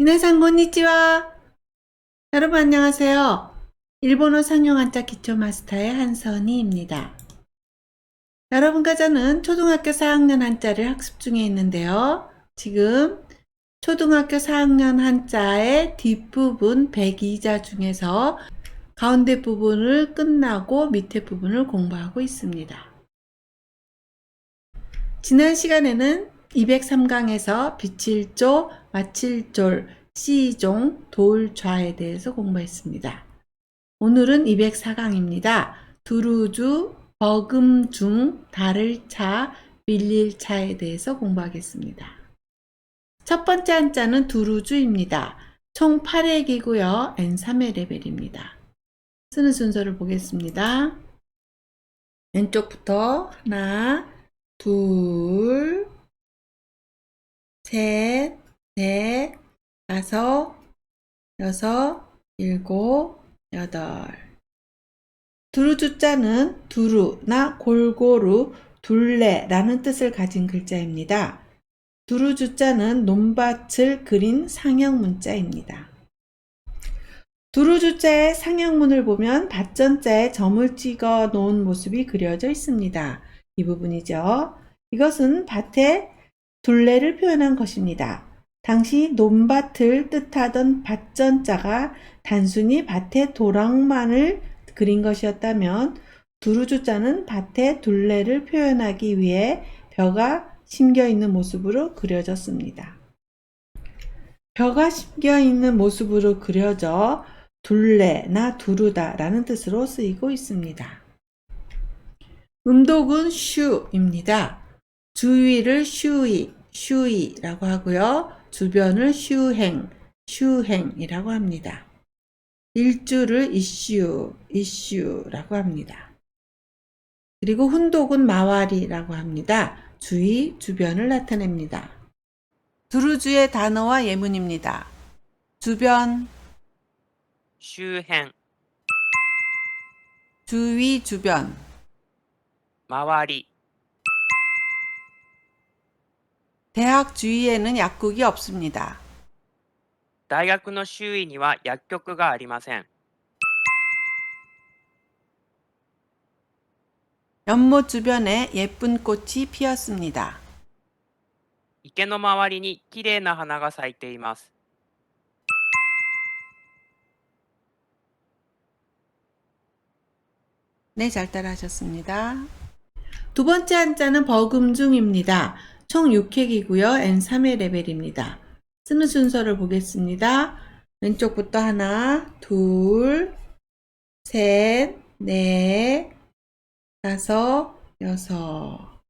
미나상 건니치와 여러분 안녕하세요. 일본어 상용 한자 기초 마스터의 한선희입니다. 여러분과 저는 초등학교 4학년 한자를 학습 중에 있는데요. 지금 초등학교 4학년 한자의 뒷부분 102자 중에서 가운데 부분을 끝나고 밑에 부분을 공부하고 있습니다. 지난 시간에는 203강에서 비칠조, 마칠졸, 시종, 돌좌에 대해서 공부했습니다. 오늘은 204강입니다. 두루주, 버금중, 달을차, 밀릴 차에 대해서 공부하겠습니다. 첫 번째 한자는 두루주입니다. 총 8회기고요. N3회 레벨입니다. 쓰는 순서를 보겠습니다. 왼쪽부터 하나, 둘, 셋, 넷, 다섯, 여섯, 일곱, 여덟. 두루주자는 두루나 골고루, 둘레라는 뜻을 가진 글자입니다. 두루주자는 논밭을 그린 상형 문자입니다. 두루주자의 상형문을 보면 밭전자에 점을 찍어 놓은 모습이 그려져 있습니다. 이 부분이죠. 이것은 밭의 둘레를 표현한 것입니다. 당시 논밭을 뜻하던 밭전자가 단순히 밭의 도랑만을 그린 것이었다면 두루주자는 밭의 둘레를 표현하기 위해 벼가 심겨 있는 모습으로 그려졌습니다. 벼가 심겨 있는 모습으로 그려져 둘레나 두루다라는 뜻으로 쓰이고 있습니다. 음독은 슈입니다. 주위를 슈이, 슈이라고 하고요. 주변을 슈행, 슈행이라고 합니다. 일주를 이슈, 이슈라고 합니다. 그리고 훈독은 마와리라고 합니다. 주위, 주변을 나타냅니다. 두루주의 단어와 예문입니다. 주변, 슈행, 주위, 주변, 마와리, 대학 주위에는 약국이 없습니다. 大学の周囲には薬局がありません 연못 주변에 예쁜 꽃이 피었습니다. 池の周りにきれいな花が咲いています 네, 잘 따라하셨습니다. 두 번째 한자는 버금중입니다. 총 6회기고요. N3회 레벨입니다. 쓰는 순서를 보겠습니다. 왼쪽부터 하나, 둘, 셋, 넷, 다섯, 여섯.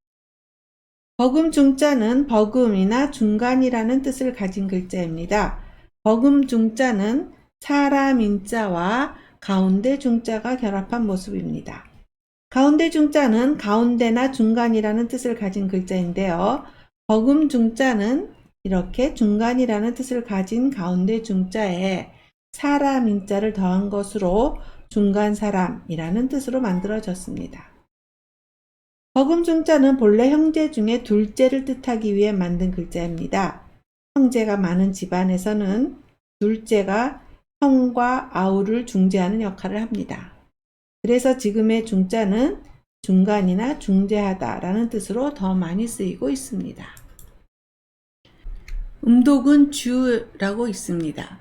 버금 중자는 버금이나 중간이라는 뜻을 가진 글자입니다. 버금 중자는 사람 인자와 가운데 중자가 결합한 모습입니다. 가운데 중자는 가운데나 중간이라는 뜻을 가진 글자인데요. 버금 중자는 이렇게 중간이라는 뜻을 가진 가운데 중자에 사람 인자를 더한 것으로 중간 사람이라는 뜻으로 만들어졌습니다. 버금 중자는 본래 형제 중에 둘째를 뜻하기 위해 만든 글자입니다. 형제가 많은 집안에서는 둘째가 형과 아우를 중재하는 역할을 합니다. 그래서 지금의 중자는 중간이나 중재하다라는 뜻으로 더 많이 쓰이고 있습니다. 음독은 주라고 있습니다.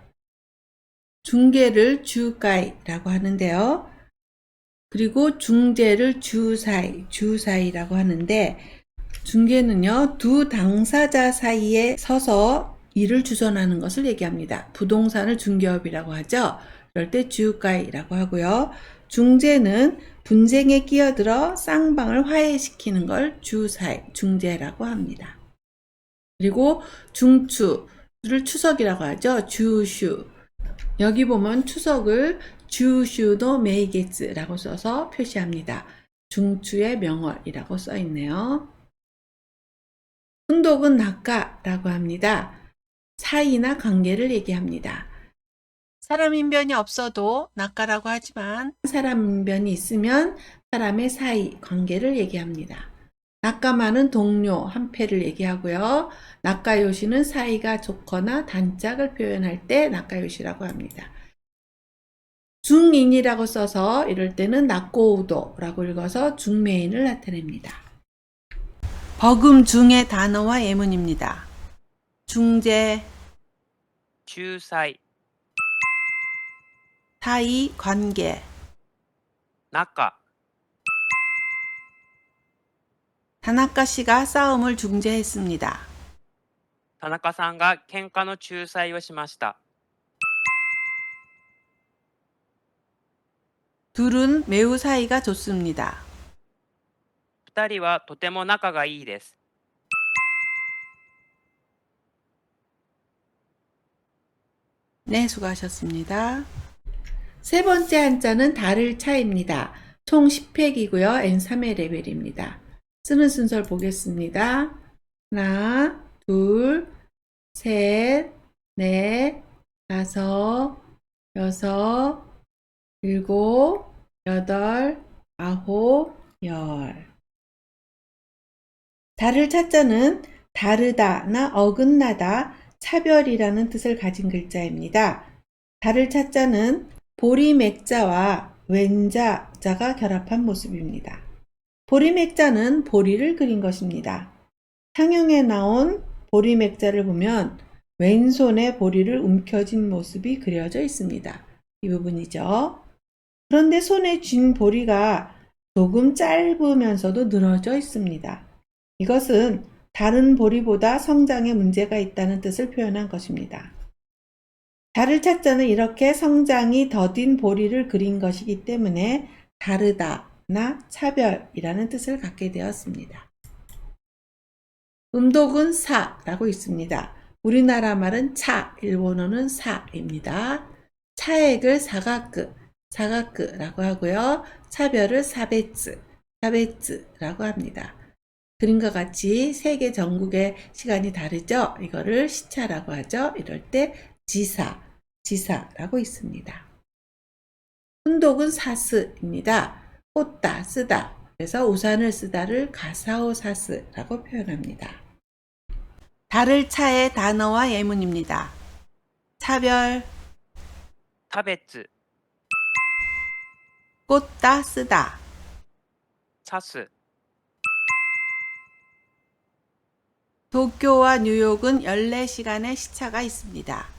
중계를 주가이라고 하는데요. 그리고 중재를 주사이, 주사이라고 하는데 중계는요, 두 당사자 사이에 서서 일을 주선하는 것을 얘기합니다. 부동산을 중개업이라고 하죠. 그럴 때 주가이라고 하고요. 중재는 분쟁에 끼어들어 쌍방을 화해시키는 걸 주사이, 중재라고 합니다. 그리고 중추를 추석이라고 하죠. 주슈. 여기 보면 추석을 주슈도 메이게츠라고 써서 표시합니다. 중추의 명월이라고 써 있네요. 운독은 낙가라고 합니다. 사이나 관계를 얘기합니다. 사람 인변이 없어도 낙가라고 하지만 사람 인변이 있으면 사람의 사이, 관계를 얘기합니다. 낙가마는 동료, 한패를 얘기하고요. 낙가요시는 사이가 좋거나 단짝을 표현할 때 낙가요시라고 합니다. 중인이라고 써서 이럴 때는 낙고우도라고 읽어서 중매인을 나타냅니다. 버금 중의 단어와 예문입니다. 중재, 仲裁、 사이, 관계, 仲、 다나카 씨가 싸움을 중재했습니다. 田中さんが喧嘩の仲裁をしました。 둘은 매우 사이가 좋습니다. 二人はとても仲がいいです。 네, 수고하셨습니다. 세 번째 한자는 달을 차입니다. 총 10획이고요. N3의 레벨입니다. 쓰는 순서를 보겠습니다. 하나, 둘, 셋, 넷, 다섯, 여섯, 일곱, 여덟, 아홉, 열. 달을 찾자는 다르다나 어긋나다, 차별이라는 뜻을 가진 글자입니다. 달을 찾자는 보리맥자와 왼자자가 결합한 모습입니다. 보리맥자는 보리를 그린 것입니다. 상용에 나온 보리맥자를 보면 왼손에 보리를 움켜쥔 모습이 그려져 있습니다. 이 부분이죠. 그런데 손에 쥔 보리가 조금 짧으면서도 늘어져 있습니다. 이것은 다른 보리보다 성장에 문제가 있다는 뜻을 표현한 것입니다. 달을 찾자는 이렇게 성장이 더딘 보리를 그린 것이기 때문에 다르다나 차별이라는 뜻을 갖게 되었습니다. 음독은 사라고 있습니다. 우리나라 말은 차, 일본어는 사입니다. 차액을 사가크, 사가크라고 하고요. 차별을 사베츠, 사베츠라고 합니다. 그림과 같이 세계 전국의 시간이 다르죠? 이거를 시차라고 하죠? 이럴 때 지사, 지사라고 있습니다. 훈독은 사스입니다. 꽃다, 쓰다. 그래서 우산을 쓰다를 가사오사스라고 표현합니다. 달을 차의 단어와 예문입니다. 차별, 차베츠, 꽃다, 쓰다 사스 도쿄와 뉴욕은 14시간의 시차가 있습니다.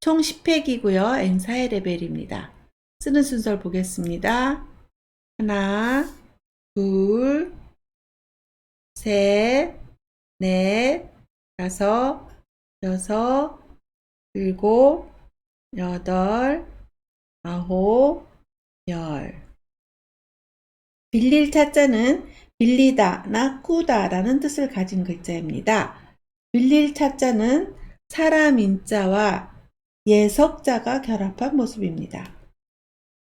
총 10획이고요. N4의 레벨입니다. 쓰는 순서를 보겠습니다. 하나, 둘, 셋, 넷, 다섯, 여섯, 일곱, 여덟, 아홉, 열. 빌릴 차자는 빌리다나 꾸다라는 뜻을 가진 글자입니다. 빌릴 차자는 사람 인 자와 예석자가 결합한 모습입니다.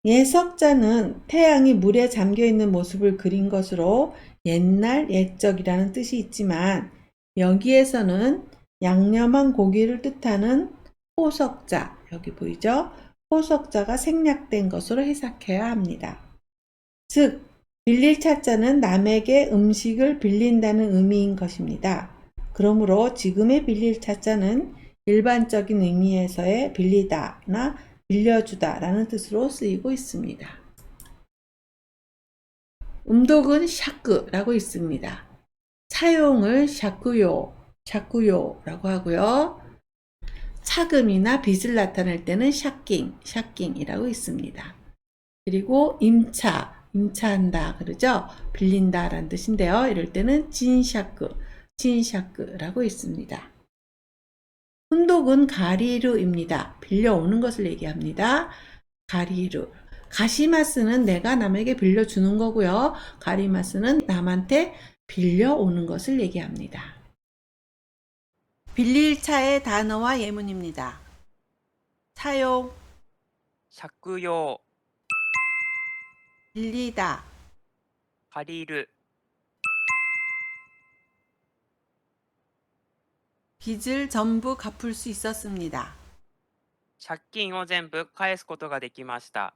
예석자는 태양이 물에 잠겨 있는 모습을 그린 것으로 옛날 옛적이라는 뜻이 있지만 여기에서는 양념한 고기를 뜻하는 호석자, 여기 보이죠? 호석자가 생략된 것으로 해석해야 합니다. 즉, 빌릴 차자는 남에게 음식을 빌린다는 의미인 것입니다. 그러므로 지금의 빌릴 차자는 일반적인 의미에서의 빌리다나 빌려주다 라는 뜻으로 쓰이고 있습니다. 음독은 샤크라고 있습니다. 차용을 샤크요, 샤크요라고 하고요. 차금이나 빚을 나타낼 때는 샤킹, 샤킹이라고 있습니다. 그리고 임차, 임차한다 그러죠? 빌린다 라는 뜻인데요. 이럴 때는 진샤크, 진샤크라고 있습니다. 훈독은 가리루입니다. 빌려오는 것을 얘기합니다. 가리루. 가시마스는 내가 남에게 빌려주는 거고요. 가리마스는 남한테 빌려오는 것을 얘기합니다. 빌릴 차의 단어와 예문입니다. 사용, 사쿠요 빌리다, 가리루 빚을 전부 갚을 수 있었습니다. 借金を全部返すことができました。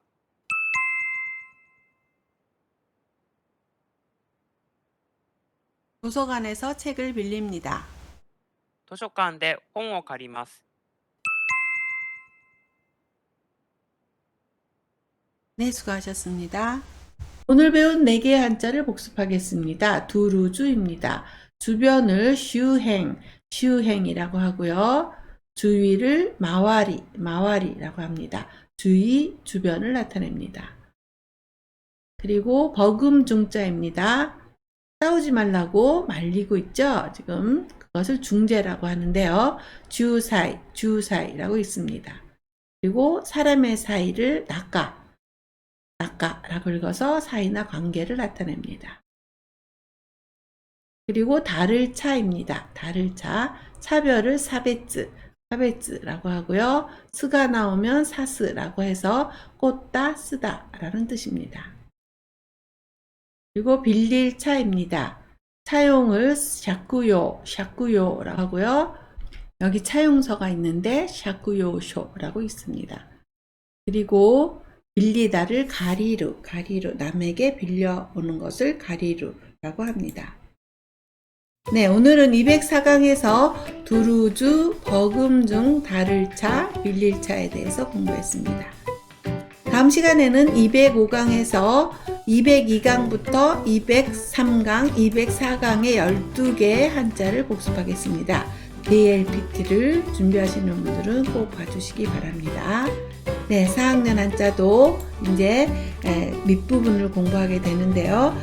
도서관에서 책을 빌립니다. 図書館で本を借ります。 네, 수고하셨습니다. 오늘 배운 4개의 한자를 복습하겠습니다. 두루주입니다. 주변을 슈행, 슈행이라고 하고요. 주위를 마와리, 마와리라고 합니다. 주위, 주변을 나타냅니다. 그리고 버금 중자입니다. 싸우지 말라고 말리고 있죠. 지금 그것을 중재라고 하는데요. 주사이, 주사이라고 있습니다. 그리고 사람의 사이를 낚아, 낚아라고 읽어서 사이나 관계를 나타냅니다. 그리고 다를 차입니다. 다를 차, 차별을 사베츠, 사베츠라고 하고요. 스가 나오면 사스라고 해서 꽂다, 쓰다 라는 뜻입니다. 그리고 빌릴 차입니다. 차용을 샤쿠요, 샤쿠요라고 하고요. 여기 차용서가 있는데 샤쿠요쇼라고 있습니다. 그리고 빌리다를 가리루, 가리루, 남에게 빌려오는 것을 가리루라고 합니다. 네, 오늘은 204강에서 두루주, 버금중, 다를차, 빌릴차에 대해서 공부했습니다. 다음 시간에는 205강에서 202강부터 203강, 204강의 12개의 한자를 복습하겠습니다. DLPT를 준비하시는 분들은 꼭 봐주시기 바랍니다. 네, 4학년 한자도 이제 에, 밑부분을 공부하게 되는데요.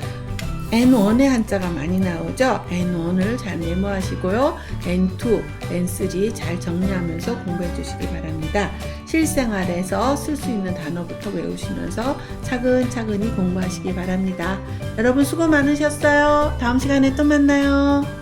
N1의 한자가 많이 나오죠. N1을 잘 메모하시고요. N2, N3 잘 정리하면서 공부해 주시기 바랍니다. 실생활에서 쓸 수 있는 단어부터 외우시면서 차근차근히 공부하시기 바랍니다. 여러분 수고 많으셨어요. 다음 시간에 또 만나요.